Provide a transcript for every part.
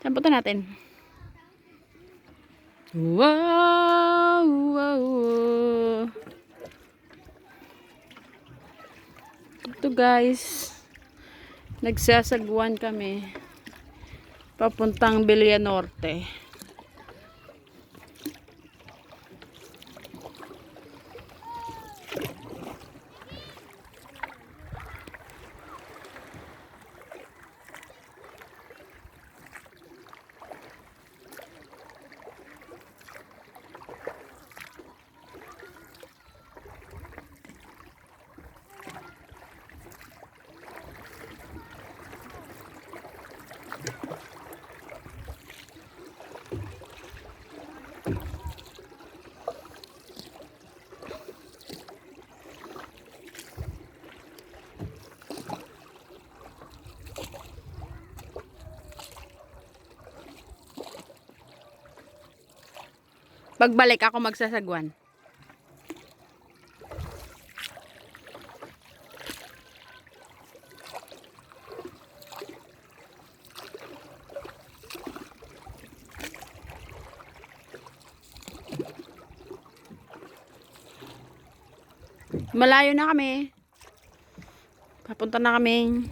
Saan punta natin? Wow! Wow! wow. Ito guys. Nagsasagwan kami. Papuntang Belia Norte. Pagbalik ako magsasagwan. Malayo na kami. Papunta na kami.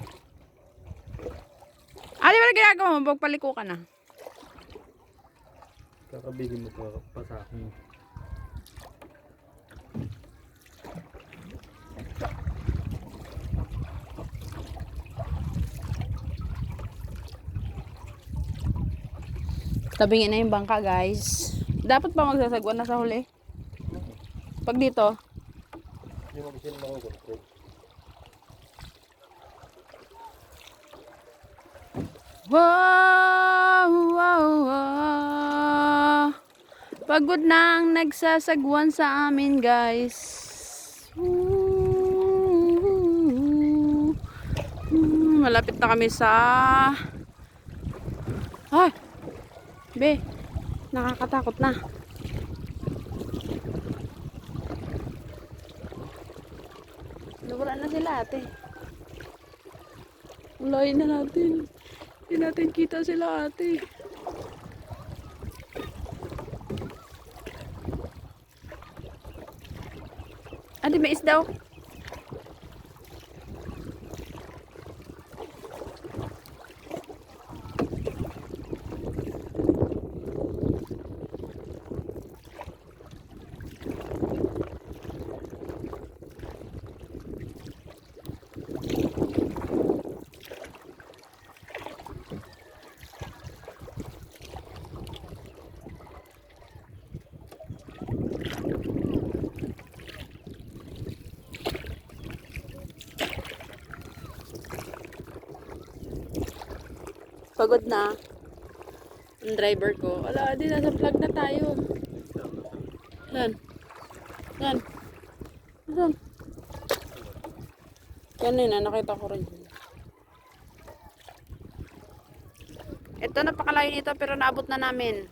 Ah, di ba na ginagawa mo? Pagpaliko ka na. Kakabili mo pa, pa sa akin. Tabingin na yung bangka, guys. Dapat pa magsasagwan na sa huli. Pag dito, Hindi mo kasi wow, Pagod na ang nagsasagwan sa amin, guys. Hmm, Malapit na kami sa... Ay! Be, nakakatakot na. Nawala na sila ate. Ulayin na natin. Hindi natin kita sila ate. Ate, may isda oh. Pagod na. Ang driver ko. Ala, di nasa vlog na tayo. Saan? Saan? Saan? Kanina, nakita ko rin. Ito, napakalayo nito pero naabot na namin.